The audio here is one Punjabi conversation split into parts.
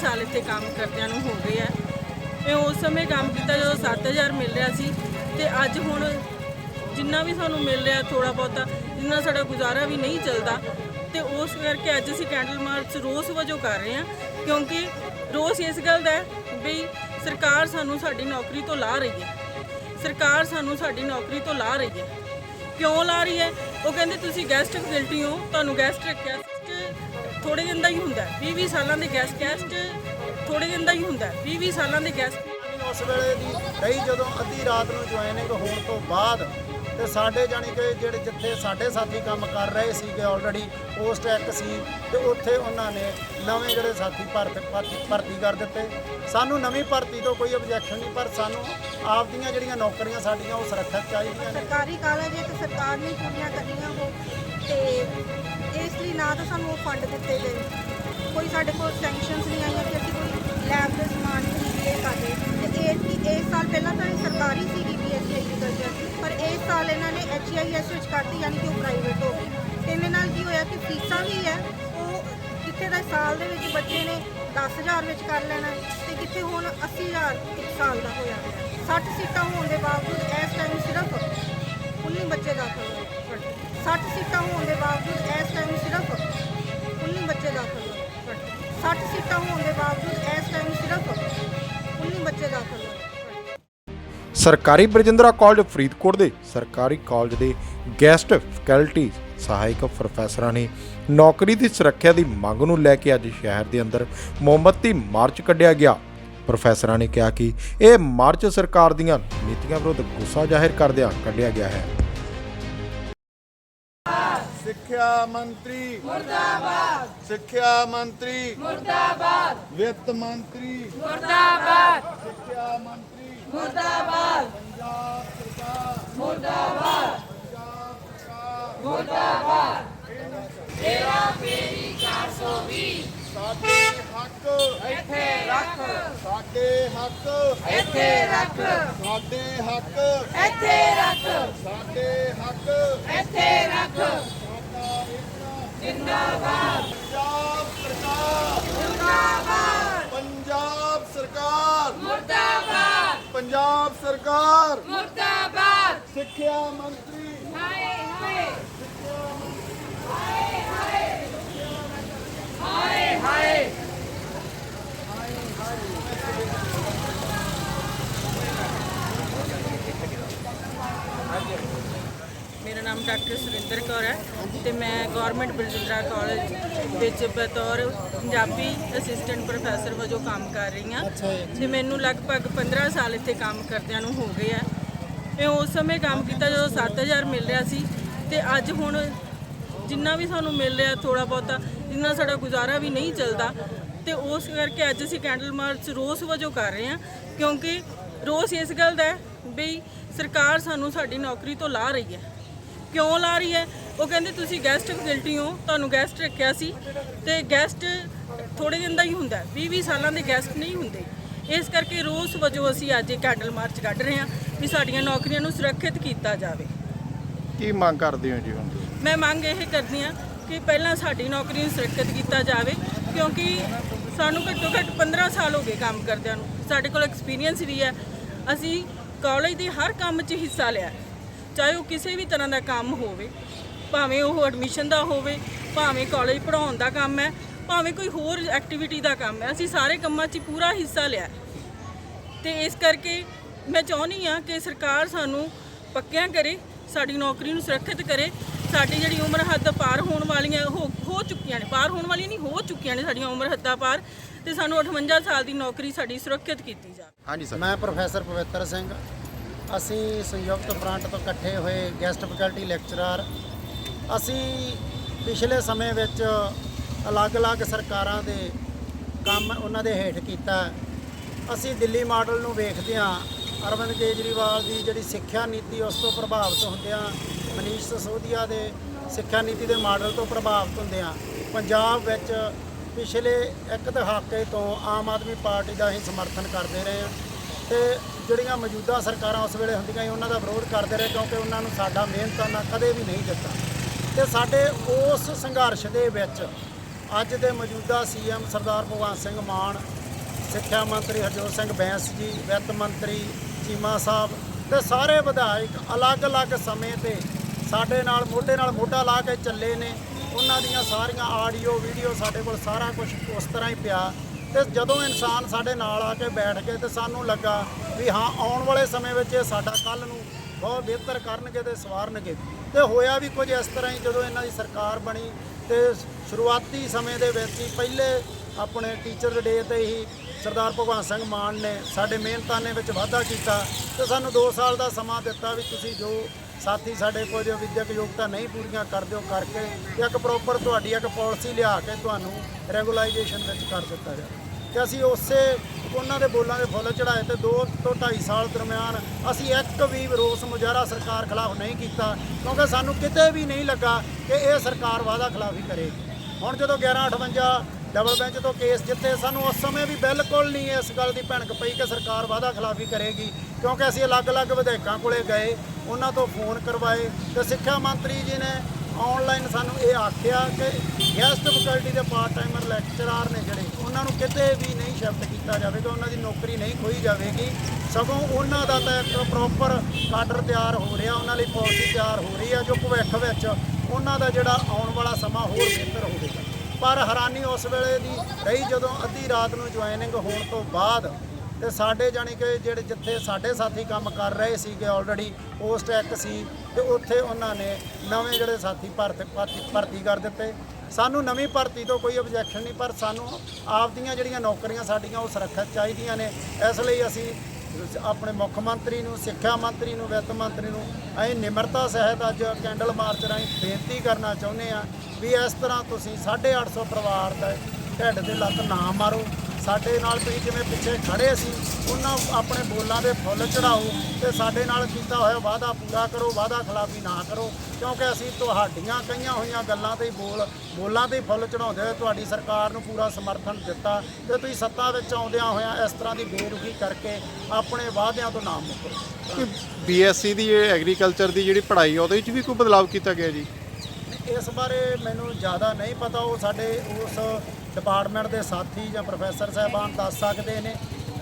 ਸਾਲ ਇੱਥੇ ਕੰਮ ਕਰਦਿਆਂ ਨੂੰ ਹੋ ਗਏ ਆ। ਇਹ ਉਸ ਸਮੇਂ ਕੰਮ ਕੀਤਾ ਜਦੋਂ 7000 ਮਿਲ ਰਿਹਾ ਸੀ ਤੇ ਅੱਜ ਹੁਣ ਜਿੰਨਾ ਵੀ ਸਾਨੂੰ ਮਿਲ ਰਿਹਾ ਥੋੜਾ ਬਹੁਤਾ, ਜਿੰਨਾ ਸਾਡਾ ਗੁਜ਼ਾਰਾ ਵੀ ਨਹੀਂ ਚੱਲਦਾ, ਤੇ ਉਸ ਕਰਕੇ ਅੱਜ ਅਸੀਂ ਕੈਂਡਲ ਮਾਰਚ ਰੋਸ ਵਜੋਂ ਕਰ ਰਹੇ ਹਾਂ, ਕਿਉਂਕਿ ਰੋਸ ਇਸ ਗੱਲ ਦਾ ਵੀ ਸਰਕਾਰ ਸਾਨੂੰ ਸਾਡੀ ਨੌਕਰੀ ਤੋਂ ਲਾ ਰਹੀ ਹੈ। ਸਰਕਾਰ ਸਾਨੂੰ ਸਾਡੀ ਨੌਕਰੀ ਤੋਂ ਲਾ ਰਹੀ ਹੈ। ਕਿਉਂ ਲਾ ਰਹੀ ਹੈ? ਉਹ ਕਹਿੰਦੇ ਤੁਸੀਂ ਗੈਸਟ ਫੈਕਲਟੀ ਹੋ, ਤੁਹਾਨੂੰ ਗੈਸਟ ਗੈਸਟ ਥੋੜੇ ਦਿਨ ਦਾ ਹੀ ਹੁੰਦਾ 20 20 ਸਾਲਾਂ ਦੇ ਗੈਸਟ ਗੈਸਟ ਥੋੜੇ ਦਿਨ ਦਾ ਹੀ ਹੁੰਦਾ 20 20 ਸਾਲਾਂ ਦੇ ਗੈਸਟ ਉਸ ਵੇਲੇ ਦੀ ਰਹੀ ਜਦੋਂ ਅੱਧੀ ਰਾਤ ਨੂੰ ਜੁਆਇਨਿੰਗ ਹੋਣ ਤੋਂ ਬਾਅਦ ਤੇ ਸਾਡੇ ਜਾਣੀ ਕਿ ਜਿਹੜੇ ਜਿੱਥੇ ਸਾਡੇ ਸਾਥੀ ਕੰਮ ਕਰ ਰਹੇ ਸੀਗੇ ਆਲਰੇਡੀ ਪੋਸਟ ਇੱਕ ਸੀ ਤੇ ਉੱਥੇ ਉਹਨਾਂ ਨੇ ਨਵੇਂ ਜਿਹੜੇ ਸਾਥੀ ਭਰਤੀ ਭਰਤੀ- ਭਰਤੀ ਕਰ ਦਿੱਤੇ। ਸਾਨੂੰ ਨਵੀਂ ਭਰਤੀ ਤੋਂ ਕੋਈ ਆਬਜੈਕਸ਼ਨ ਨਹੀਂ, ਪਰ ਸਾਨੂੰ ਆਪਦੀਆਂ ਜਿਹੜੀਆਂ ਨੌਕਰੀਆਂ ਸਾਡੀਆਂ ਉਹ ਸੁਰੱਖਿਅਤ ਚਾਹੀਦੀਆਂ ਨੇ। ਸਰਕਾਰੀ ਕਾਲਜ ਹੈ ਤੇ ਸਰਕਾਰ ਨੇ ਪੂਰੀਆਂ ਕਰਨੀਆਂ ਉਹ, ਤੇ ਇਸ ਲਈ ਨਾ ਤਾਂ ਸਾਨੂੰ ਉਹ ਫੰਡ ਦਿੱਤੇ ਗਏ। ਕੋਈ ਸਾਡੇ ਕੋਲ ਸੈਂਕਸ਼ਨਸ ਨਹੀਂ ਆਈਆਂ ਕਿ ਅਸੀਂ ਕੋਈ ਲੈਬ ਦੇ ਸਮਾਨ ਖਰੀਦੀਏ ਸਾਡੇ। ਤੇ ਇਹ ਇਸ ਸਾਲ ਪਹਿਲਾਂ ਤਾਂ ਇਹ ਸਰਕਾਰੀ ਸੀਗੀ ਬੀਐਸਸੀ ਐਗਰੀਕਲਚਰ ਸਾਲ ਇਹਨਾਂ ਨੇ ਐਚਆਈਐਸ ਵਿੱਚ ਕਰਤੀ ਯਾਨੀ ਕਿ ਉਹ ਪ੍ਰਾਈਵੇਟ ਹੋ ਗਈ ਤੇ ਇਹਦੇ ਨਾਲ ਕੀ ਹੋਇਆ ਕਿ ਫੀਸਾਂ ਵੀ ਹੈ, ਉਹ ਕਿੱਥੇ ਦਾ ਸਾਲ ਦੇ ਵਿੱਚ ਬੱਚੇ ਨੇ 10000 ਵਿੱਚ ਕਰ ਲੈਣਾ ਤੇ ਕਿੱਥੇ ਹੁਣ 80000 ਇੱਕ ਸਾਲ ਦਾ ਹੋਇਆ 60 ਸੀਟਾਂ ਹੋਣ ਦੇ ਬਾਵਜੂਦ ਇਸ ਟਾਈਮ ਸਿਰਫ 19 ਬੱਚੇ ਦਾਖਲ ਹੋਏ। 60 ਸੀਟਾਂ ਹੋਣ ਦੇ ਬਾਵਜੂਦ ਇਸ ਟਾਈਮ ਸਿਰਫ 19 ਬੱਚੇ ਦਾਖਲ ਹੋਏ। 60 ਸੀਟਾਂ ਹੋਣ ਦੇ ਬਾਵਜੂਦ ਇਸ ਸਰਕਾਰੀ ਬਰਜਿੰਦਰਾ ਕਾਲਜ ਫਰੀਦਕੋਟ ਦੇ ਸਰਕਾਰੀ ਕਾਲਜ ਦੇ ਗੈਸਟ ਫੈਕਲਟੀ ਸਹਾਇਕ ਪ੍ਰੋਫੈਸਰਾਂ ਨੇ ਨੌਕਰੀ ਦੀ ਸੁਰੱਖਿਆ ਦੀ ਮੰਗ ਨੂੰ ਲੈ ਕੇ ਅੱਜ ਸ਼ਹਿਰ ਦੇ ਅੰਦਰ ਮੋਮਬੱਤੀ ਮਾਰਚ ਕੱਢਿਆ ਗਿਆ। ਪ੍ਰੋਫੈਸਰਾਂ ਨੇ ਕਿਹਾ ਕਿ ਇਹ ਮਾਰਚ ਸਰਕਾਰ ਦੀਆਂ ਨੀਤੀਆਂ ਵਿਰੁੱਧ ਗੁੱਸਾ ਜ਼ਾਹਿਰ ਕਰਦਿਆਂ ਕੱਢਿਆ ਗਿਆ ਹੈ। ਸਿੱਖਿਆ ਮੰਤਰੀ ਮੁਰਦਾਬਾਦ। ਸਿੱਖਿਆ ਮੰਤਰੀ ਮੁਰਦਾਬਾਦ। ਵਿੱਤ ਮੰਤਰੀ ਮੁਰਦਾਬਾਦ। ਸਿੱਖਿਆ ਮੰਤਰੀ ਮੁਰਦਾਬਾਦ। ਪੰਜਾਬ ਸਰਕਾਰ ਮੁਰਦਾਬਾਦ। ਪੰਜਾਬ ਸਰਕਾਰ ਮੁਰਦਾਬਾਦ ਤੇਰਾ ਫੇਰੀ 420 ਸਾਡੇ ਹੱਕ। ਇੱਥੇ ਰੱਖ। ਸਾਡੇ ਹੱਕ। ਇੱਥੇ ਰੱਖ। ਸਾਡੇ ਹੱਕ। ਇੱਥੇ ਰੱਖ। ਸਾਡੇ ਹੱਕ। ਇੱਥੇ ਰੱਖ। ਜਿੰਦਾਬਾਦ। ਪੰਜਾਬ ਸਰਕਾਰ। ਮੁਰਦਾਬਾਦ ਪੰਜਾਬ ਸਰਕਾਰ। ਮੁਰਦਾਬਾਦ। ਪੰਜਾਬ ਸਰਕਾਰ। ਮੁਰਦਾਬਾਦ। ਸਿੱਖਿਆ ਮੰਤਰੀ। ਮੇਰਾ ਨਾਮ ਡਾਕਟਰ ਸੁਰਿੰਦਰ ਕੌਰ ਹੈ ਤੇ ਮੈਂ ਗਵਰਨਮੈਂਟ ਬਰਜਿੰਦਰਾ ਕਾਲਜ ਵਿੱਚ ਬਤੌਰ ਪੰਜਾਬੀ ਅਸਿਸਟੈਂਟ ਪ੍ਰੋਫੈਸਰ ਵਜੋਂ ਕੰਮ ਕਰ ਰਹੀ ਹਾਂ। ਤੇ ਮੈਨੂੰ ਲਗਭਗ 15 ਸਾਲ ਇੱਥੇ ਕੰਮ ਕਰਦਿਆਂ ਨੂੰ ਹੋ ਗਏ ਆ ਇਹ ਉਸ ਸਮੇਂ ਕੰਮ ਕੀਤਾ ਜਦੋਂ 7000 ਮਿਲ ਰਿਹਾ ਸੀ ਤੇ ਅੱਜ ਹੁਣ ਜਿੰਨਾ ਵੀ ਸਾਨੂੰ ਮਿਲ ਰਿਹਾ ਥੋੜਾ ਬਹੁਤਾ ਜਿੰਨਾ ਸਾਡਾ ਗੁਜ਼ਾਰਾ ਵੀ ਨਹੀਂ ਚੱਲਦਾ ਤੇ ਉਸ ਕਰਕੇ ਅੱਜ ਅਸੀਂ ਕੈਂਡਲ ਮਾਰਚ ਰੋਸ ਵਜੋਂ ਕਰ ਰਹੇ ਹਾਂ ਕਿਉਂਕਿ ਰੋਸ ਇਸ ਗੱਲ ਦਾ ਹੈ ਵੀ ਸਰਕਾਰ ਸਾਨੂੰ ਸਾਡੀ ਨੌਕਰੀ ਤੋਂ ਲਾ ਰਹੀ ਹੈ। ਕਿਉਂ ਲਾ ਰਹੀ ਹੈ? ਉਹ ਕਹਿੰਦੇ ਤੁਸੀਂ ਗੈਸਟ ਫੈਕਲਟੀ ਹੋ ਤੁਹਾਨੂੰ ਗੈਸਟ ਰੱਖਿਆ ਸੀ ਤੇ ਗੈਸਟ ਥੋੜੇ ਦਿਨ ਦਾ ਹੀ ਹੁੰਦਾ 20 20 ਸਾਲਾਂ ਦੇ ਗੈਸਟ ਨਹੀਂ ਹੁੰਦੇ। ਇਸ ਕਰਕੇ ਰੋਸ ਵਜੋਂ ਅਸੀਂ ਅੱਜ ਇਹ ਕੈਂਡਲ ਮਾਰਚ ਕੱਢ ਰਹੇ ਹਾਂ ਵੀ ਸਾਡੀਆਂ ਨੌਕਰੀਆਂ ਨੂੰ ਸੁਰੱਖਿਅਤ ਕੀਤਾ ਜਾਵੇ। ਕੀ ਮੰਗ ਕਰਦੇ ਹੋ ਜੀ ਹੁਣ ਮੈਂ ਮੰਗ ਇਹ ਕਰਦੀ ਹਾਂ ਕਿ ਪਹਿਲਾਂ ਸਾਡੀ ਨੌਕਰੀ ਨੂੰ ਸੁਰੱਖਿਅਤ ਕੀਤਾ ਜਾਵੇ ਕਿਉਂਕਿ ਸਾਨੂੰ ਘੱਟੋ ਘੱਟ 15 ਸਾਲ ਹੋ ਗਏ ਕੰਮ ਕਰਦਿਆਂ ਨੂੰ। ਸਾਡੇ ਕੋਲ ਐਕਸਪੀਰੀਅੰਸ ਵੀ ਹੈ। ਅਸੀਂ ਕਾਲਜ ਦੇ ਹਰ ਕੰਮ 'ਚ ਹਿੱਸਾ ਲਿਆ। ਚਾਹੇ ਉਹ ਕਿਸੇ ਵੀ ਤਰ੍ਹਾਂ ਦਾ ਕੰਮ ਹੋਵੇ ਭਾਵੇਂ ਉਹ ਐਡਮਿਸ਼ਨ ਦਾ ਹੋਵੇ ਭਾਵੇਂ ਕਾਲਜ ਪੜਾਉਣ ਦਾ ਕੰਮ ਹੈ ਭਾਵੇਂ ਕੋਈ ਹੋਰ ਐਕਟੀਵਿਟੀ ਦਾ ਕੰਮ ਹੈ ਅਸੀਂ ਸਾਰੇ ਕੰਮਾਂ 'ਚ ਪੂਰਾ ਹਿੱਸਾ ਲਿਆ ਹੈ। ਤੇ ਇਸ ਕਰਕੇ ਮੈਂ ਚਾਹੁੰਦੀ ਆ ਕਿ ਸਰਕਾਰ ਸਾਨੂੰ ਪੱਕਿਆਂ ਕਰੇ ਸਾਡੀ ਨੌਕਰੀ ਨੂੰ ਸੁਰੱਖਿਅਤ ਕਰੇ ਸਾਡੀ ਜਿਹੜੀ ਉਮਰ ਹੱਦ ਪਾਰ ਹੋਣ ਵਾਲੀਆਂ ਹੋ ਹੋ ਚੁੱਕੀਆਂ ਨੇ ਪਾਰ ਹੋਣ ਵਾਲੀਆਂ ਨਹੀਂ ਹੋ ਚੁੱਕੀਆਂ ਨੇ ਸਾਡੀਆਂ ਉਮਰ ਹੱਦਾਂ ਪਾਰ ਤੇ ਸਾਨੂੰ 58 ਸਾਲ ਦੀ ਨੌਕਰੀ ਸਾਡੀ ਸੁਰੱਖਿਅਤ ਕੀਤੀ ਜਾਵੇ। ਹਾਂਜੀ ਸਰ ਮੈਂ ਪ੍ਰੋਫੈਸਰ ਪਵਿੱਤਰ ਸਿੰਘ। ਅਸੀਂ ਸੰਯੁਕਤ ਫਰੰਟ ਤੋਂ ਇਕੱਠੇ ਹੋਏ ਗੈਸਟ ਫੈਕਲਟੀ ਲੈਕਚਰਰ। ਅਸੀਂ ਪਿਛਲੇ ਸਮੇਂ ਵਿੱਚ ਅਲੱਗ-ਅਲੱਗ ਸਰਕਾਰਾਂ ਦੇ ਕੰਮ ਉਹਨਾਂ ਦੇ ਹੇਠ ਕੀਤਾ। ਅਸੀਂ ਦਿੱਲੀ ਮਾਡਲ ਨੂੰ ਵੇਖਦੇ ਹਾਂ। ਅਰਵਿੰਦ ਕੇਜਰੀਵਾਲ ਦੀ ਜਿਹੜੀ ਸਿੱਖਿਆ ਨੀਤੀ ਉਸ ਤੋਂ ਪ੍ਰਭਾਵਿਤ ਹੁੰਦਿਆਂ ਮਨੀਸ਼ ਸਸੋਦੀਆ ਦੇ ਸਿੱਖਿਆ ਨੀਤੀ ਦੇ ਮਾਡਲ ਤੋਂ ਪ੍ਰਭਾਵਿਤ ਹੁੰਦਿਆਂ ਪੰਜਾਬ ਵਿੱਚ ਪਿਛਲੇ ਇੱਕ ਦਹਾਕੇ ਤੋਂ ਆਮ ਆਦਮੀ ਪਾਰਟੀ ਦਾ ਹੀ ਸਮਰਥਨ ਕਰਦੇ ਰਹੇ ਹਾਂ। ਤੇ ਜਿਹੜੀਆਂ ਮੌਜੂਦਾ ਸਰਕਾਰਾਂ ਉਸ ਵੇਲੇ ਹੁੰਦੀਆਂ ਸੀ, ਉਹਨਾਂ ਦਾ ਵਿਰੋਧ ਕਰਦੇ ਰਹੇ ਕਿਉਂਕਿ ਉਹਨਾਂ ਨੂੰ ਸਾਡਾ ਮਿਹਨਤਾਨਾ ਕਦੇ ਵੀ ਨਹੀਂ ਦਿੱਤਾ। ਤੇ ਸਾਡੇ ਉਸ ਸੰਘਰਸ਼ ਦੇ ਵਿੱਚ ਅੱਜ ਦੇ ਮੌਜੂਦਾ ਸੀਐਮ ਸਰਦਾਰ ਭਗਵੰਤ ਸਿੰਘ ਮਾਨ, ਸਿੱਖਿਆ ਮੰਤਰੀ ਹਰਜੋਤ ਸਿੰਘ ਬੈਂਸ ਜੀ, ਵਿੱਤ ਮੰਤਰੀ ਚੀਮਾ ਸਾਹਿਬ ਤੇ ਸਾਰੇ ਵਿਧਾਇਕ ਅਲੱਗ-ਅਲੱਗ ਸਮੇਂ ਤੇ ਸਾਡੇ ਨਾਲ ਮੋਢੇ ਨਾਲ ਮੋਢਾ ਲਾ ਕੇ ਚੱਲੇ ਨੇ। ਉਹਨਾਂ ਦੀਆਂ ਸਾਰੀਆਂ ਆਡੀਓ, ਵੀਡੀਓ ਸਾਡੇ ਕੋਲ ਸਾਰਾ ਕੁਝ ਉਸ ਤਰ੍ਹਾਂ ਹੀ ਪਿਆ। ਤੇ ਜਦੋਂ ਇਨਸਾਨ ਸਾਡੇ ਨਾਲ ਆ ਕੇ ਬੈਠ ਕੇ ਤੇ ਸਾਨੂੰ ਲੱਗਾ ਵੀ ਹਾਂ, ਆਉਣ ਵਾਲੇ ਸਮੇਂ ਵਿੱਚ ਇਹ ਸਾਡਾ ਕੱਲ ਨੂੰ ਬਹੁਤ ਬਿਹਤਰ ਕਰਨਗੇ ਤੇ ਸਵਾਰਨਗੇ। ਤੇ ਹੋਇਆ ਵੀ ਕੁਝ ਇਸ ਤਰ੍ਹਾਂ ਹੀ ਜਦੋਂ ਇਹਨਾਂ ਦੀ ਸਰਕਾਰ ਬਣੀ ਤੇ ਸ਼ੁਰੂਆਤੀ ਸਮੇਂ ਦੇ ਵਿੱਚ ਹੀ ਪਹਿਲੇ ਆਪਣੇ ਟੀਚਰ ਡੇ ਤੇ ਹੀ ਸਰਦਾਰ ਭਗਵੰਤ ਸਿੰਘ ਮਾਨ ਨੇ ਸਾਡੇ ਮਿਹਨਤਾਨੇ ਵਿੱਚ ਵਾਧਾ ਕੀਤਾ ਤੇ ਸਾਨੂੰ 2 ਸਾਲ ਦਾ ਸਮਾਂ ਦਿੱਤਾ ਵੀ ਤੁਸੀਂ ਜੋ ਸਾਥੀ, ਸਾਡੇ ਕੁਝ ਵਿਦਿਅਕ ਯੋਗਤਾ ਨਹੀਂ ਪੂਰੀਆਂ ਕਰਦੇ ਹੋ ਕਰਕੇ ਤੇ ਇੱਕ ਪ੍ਰੋਪਰ ਤੁਹਾਡੀ ਇੱਕ ਪਾਲਿਸੀ ਲਿਆ ਕੇ ਤੁਹਾਨੂੰ ਰੈਗੂਲਾਈਜੇਸ਼ਨ ਵਿੱਚ ਕਰ ਦਿੱਤਾ ਜਾਵੇ। ਤੇ ਅਸੀਂ ਉਸੇ ਉਹਨਾਂ ਦੇ ਬੋਲਾਂ ਦੇ ਫੁੱਲ ਚੜਾਏ ਤੇ 2 ਤੋਂ 2.5 ਸਾਲ ਦਰਮਿਆਨ ਅਸੀਂ ਇੱਕ ਵੀ ਰੋਸ ਮੁਜ਼ਾਹਰਾ ਸਰਕਾਰ ਖਿਲਾਫ ਨਹੀਂ ਕੀਤਾ, ਕਿਉਂਕਿ ਸਾਨੂੰ ਕਿਤੇ ਵੀ ਨਹੀਂ ਲੱਗਾ ਕਿ ਇਹ ਸਰਕਾਰ ਵਾਅਦਾ ਖਿਲਾਫੀ ਕਰੇਗੀ। ਹੁਣ ਜਦੋਂ 1158 ਡਬਲ ਬੈਂਚ ਤੋਂ ਕੇਸ ਜਿੱਤੇ। ਸਾਨੂੰ ਉਸ ਸਮੇਂ ਵੀ ਬਿਲਕੁਲ ਨਹੀਂ ਇਸ ਗੱਲ ਦੀ ਭਣਕ ਪਈ ਕਿ ਸਰਕਾਰ ਵਾਅਦਾ ਖਿਲਾਫੀ ਕਰੇਗੀ, ਕਿਉਂਕਿ ਅਸੀਂ ਅਲੱਗ-ਅਲੱਗ ਵਿਧਾਇਕਾਂ ਕੋਲੇ ਗਏ, ਉਹਨਾਂ ਤੋਂ ਫੋਨ ਕਰਵਾਏ ਤੇ ਸਿੱਖਿਆ ਮੰਤਰੀ ਜੀ ਨੇ ਆਨਲਾਈਨ ਸਾਨੂੰ ਇਹ ਆਖਿਆ ਕਿ ਗੈਸਟ ਫੈਕਲਟੀ ਦੇ ਪਾਰਟ ਟਾਈਮਰ ਲੈਕਚਰਾਰ ਨੇ ਜਿਹੜੇ, ਉਹਨਾਂ ਨੂੰ ਕਿਤੇ ਵੀ ਨਹੀਂ ਸ਼ਿਫਟ ਕੀਤਾ ਜਾਵੇਗਾ, ਉਹਨਾਂ ਦੀ ਨੌਕਰੀ ਨਹੀਂ ਖੋਈ ਜਾਵੇਗੀ। ਸਗੋਂ ਉਹਨਾਂ ਦਾ ਤਾਂ ਇੱਕ ਪ੍ਰੋਪਰ ਕਾਡਰ ਤਿਆਰ ਹੋ ਰਿਹਾ, ਉਹਨਾਂ ਲਈ ਪਾਲਿਸੀ ਤਿਆਰ ਹੋ ਰਹੀ ਹੈ ਜੋ ਭਵਿੱਖ ਵਿੱਚ ਉਹਨਾਂ ਦਾ ਜਿਹੜਾ ਆਉਣ ਵਾਲਾ ਸਮਾਂ ਹੋਰ ਬਿਹਤਰ ਹੋਵੇਗਾ। ਪਰ ਹੈਰਾਨੀ ਉਸ ਵੇਲੇ ਦੀ ਰਹੀ ਜਦੋਂ ਅੱਧੀ ਰਾਤ ਨੂੰ ਜੁਆਇਨਿੰਗ ਹੋਣ ਤੋਂ ਬਾਅਦ ਤੇ ਸਾਡੇ ਜਾਣੀ ਕਿ ਜਿਹੜੇ ਜਿੱਥੇ ਸਾਡੇ ਸਾਥੀ ਕੰਮ ਕਰ ਰਹੇ ਸੀਗੇ ਆਲਰੇਡੀ ਪੋਸਟ ਇੱਕ ਸੀ ਤੇ ਉੱਥੇ ਉਹਨਾਂ ਨੇ ਨਵੇਂ ਜਿਹੜੇ ਸਾਥੀ ਭਰਤੀ ਭਰਤੀ- ਭਰਤੀ ਕਰ ਦਿੱਤੇ। ਸਾਨੂੰ ਨਵੀਂ ਭਰਤੀ ਤੋਂ ਕੋਈ ਆਬਜੈਕਸ਼ਨ ਨਹੀਂ, ਪਰ ਸਾਨੂੰ ਆਪਦੀਆਂ ਜਿਹੜੀਆਂ ਨੌਕਰੀਆਂ ਸਾਡੀਆਂ ਉਹ ਸੁਰੱਖਿਅਤ ਚਾਹੀਦੀਆਂ ਨੇ। ਇਸ ਲਈ ਅਸੀਂ ਆਪਣੇ ਮੁੱਖ ਮੰਤਰੀ ਨੂੰ, ਸਿੱਖਿਆ ਮੰਤਰੀ ਨੂੰ, ਵਿੱਤ ਮੰਤਰੀ ਨੂੰ ਅਸੀਂ ਨਿਮਰਤਾ ਸਹਿਤ ਅੱਜ ਕੈਂਡਲ ਮਾਰਚ ਰਾਹੀਂ ਬੇਨਤੀ ਕਰਨਾ ਚਾਹੁੰਦੇ ਆ ਵੀ ਇਸ ਤਰ੍ਹਾਂ ਤੁਸੀਂ 850 ਪਰਿਵਾਰ ਦਾ ਢਿੱਡ ਦੇ ਲੱਤ ਨਾ ਮਾਰੋ। ਸਾਡੇ ਨਾਲ ਤੁਸੀਂ ਜਿਵੇਂ ਪਿੱਛੇ ਖੜੇ ਸੀ ਉਹਨਾਂ ਆਪਣੇ ਬੋਲਾਂ ਦੇ ਫੁੱਲ ਚੜਾਓ ਤੇ ਸਾਡੇ ਨਾਲ ਕੀਤਾ ਹੋਇਆ ਵਾਅਦਾ ਪੂਰਾ ਕਰੋ ਵਾਅਦਾ ਖਿਲਾਫੀ ਨਾ ਕਰੋ ਕਿਉਂਕਿ ਅਸੀਂ ਤੁਹਾਡੀਆਂ ਕਈਆਂ ਹੋਈਆਂ ਗੱਲਾਂ ਤੇ ਬੋਲ ਬੋਲਾਂ ਤੇ ਫੁੱਲ ਚੜਾਉਂਦੇ ਹੋਏ ਤੁਹਾਡੀ ਸਰਕਾਰ ਨੂੰ ਪੂਰਾ ਸਮਰਥਨ ਦਿੱਤਾ ਤੇ ਤੁਸੀਂ ਸੱਤਾ ਵਿੱਚ ਆਉਂਦਿਆਂ ਹੋਇਆਂ ਇਸ ਤਰ੍ਹਾਂ ਦੀ ਬੇਰੁਖੀ ਕਰਕੇ ਆਪਣੇ ਵਾਅਦਿਆਂ ਤੋਂ ਨਾ ਮੁੱਕਰੋ। ਬੀਐਸਸੀ ਦੀ ਐਗਰੀਕਲਚਰ ਦੀ ਜਿਹੜੀ ਪੜ੍ਹਾਈ ਆ ਉਹਦੇ ਵਿੱਚ ਵੀ ਕੋਈ ਬਦਲਾਅ ਕੀਤਾ ਗਿਆ ਜੀ? ਇਸ ਬਾਰੇ ਮੈਨੂੰ ਜ਼ਿਆਦਾ ਨਹੀਂ ਪਤਾ ਉਹ ਸਾਡੇ ਉਸ ਡਿਪਾਰਟਮੈਂਟ ਦੇ ਸਾਥੀ ਜਾਂ ਪ੍ਰੋਫੈਸਰ ਸਾਹਿਬਾਨ ਦੱਸ ਸਕਦੇ ਨੇ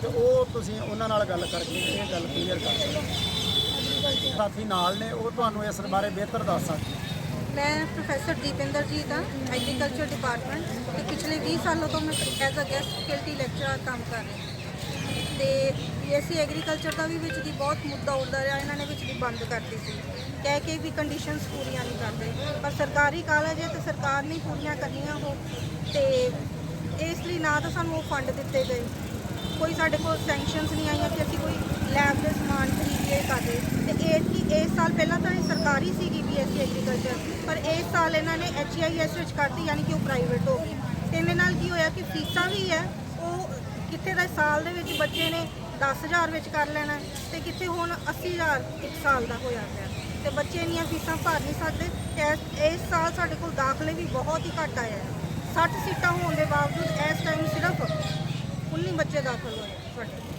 ਤੇ ਉਹ ਤੁਸੀਂ ਉਹਨਾਂ ਨਾਲ ਗੱਲ ਕਰਕੇ ਇਹ ਗੱਲ ਕਲੀਅਰ ਕਰ ਸਕਦੇ ਸਾਥੀ ਨਾਲ ਨੇ, ਉਹ ਤੁਹਾਨੂੰ ਇਸ ਬਾਰੇ ਬਿਹਤਰ ਦੱਸ ਸਕਦੇ ਮੈਂ ਪ੍ਰੋਫੈਸਰ ਦੀਪਿੰਦਰ ਜੀ ਦਾ ਐਗਰੀਕਲਚਰ ਡਿਪਾਰਟਮੈਂਟ ਤੇ ਪਿਛਲੇ 20 ਸਾਲਾਂ ਤੋਂ ਮੈਂ as a guest faculty lecturer ਕੰਮ ਕਰ ਰਹੀ ਹਾਂ। ਤੇ ਬੀਐਸਸੀ ਐਗਰੀਕਲਚਰ ਦਾ ਵੀ ਵਿੱਚ ਦੀ ਬਹੁਤ ਮੁੱਦਾ ਉੱਠਦਾ ਰਿਹਾ, ਇਹਨਾਂ ਨੇ ਵਿੱਚ ਦੀ ਬੰਦ ਕਰਤੀ ਸੀ। ਕਹਿ ਕੇ ਵੀ ਕੰਡੀਸ਼ਨਸ ਪੂਰੀਆਂ ਨਹੀਂ ਕਰਦੇ। ਪਰ ਸਰਕਾਰੀ ਕਾਲਜ ਹੈ ਤੇ ਸਰਕਾਰ ਨੇ ਪੂਰੀਆਂ ਕਰਨੀਆਂ ਹੋ ਤੇ ਇਸ ਲਈ ਨਾ ਤਾਂ ਸਾਨੂੰ ਉਹ ਫੰਡ ਦਿੱਤੇ ਗਏ। ਕੋਈ ਸਾਡੇ ਕੋਲ ਸੈਂਕਸ਼ਨਸ ਨਹੀਂ ਆਈਆਂ ਕਿ ਅਸੀਂ ਕੋਈ ਲੈਬ ਦੇ ਸਮਾਨ ਖਰੀਦੀਏ ਕਰਦੇ ਤੇ ਇਹ ਕਿ ਇਸ ਸਾਲ ਪਹਿਲਾਂ ਤਾਂ ਇਹ ਸਰਕਾਰੀ ਸੀਗੀ ਬੀਐਸਸੀ ਐਗਰੀਕਲਚਰ ਪਰ ਇਸ ਸਾਲ ਇਹਨਾਂ ਨੇ ਐਚਆਈਐਸ ਵਿੱਚ ਕਰਤੀ, ਯਾਨੀ ਕਿ ਉਹ ਪ੍ਰਾਈਵੇਟ ਹੋ ਗਈ। ਤੇ ਇਹਦੇ ਨਾਲ ਕੀ ਹੋਇਆ ਕਿ ਫੀਸਾਂ ਵੀ ਹੈ, ਉਹ ਕਿੱਥੇ ਦਾ ਸਾਲ ਦੇ ਵਿੱਚ ਬੱਚੇ ਨੇ 10000 ਵਿੱਚ ਕਰ ਲੈਣਾ ਹੈ, ਤੇ ਕਿੱਥੇ ਹੁਣ 80000 ਇੱਕ ਸਾਲ ਦਾ ਹੋਇਆ ਪਿਆ। ਤੇ ਬੱਚੇ ਇੰਨੀਆਂ ਫੀਸਾਂ ਭਰ ਨਹੀਂ ਸਕਦੇ, ਤੇ ਇਸ- ਇਸ ਸਾਲ ਸਾਡੇ ਕੋਲ ਦਾਖਲੇ ਵੀ ਬਹੁਤ ਹੀ ਘੱਟ ਆਏ ਆ। 60 ਸੀਟਾਂ ਹੋਣ ਦੇ ਬਾਵਜੂਦ ਇਸ ਟਾਈਮ ਸਿਰਫ 19 ਬੱਚੇ ਦਾਖਲ ਹੋਏ ਸਾਡੇ।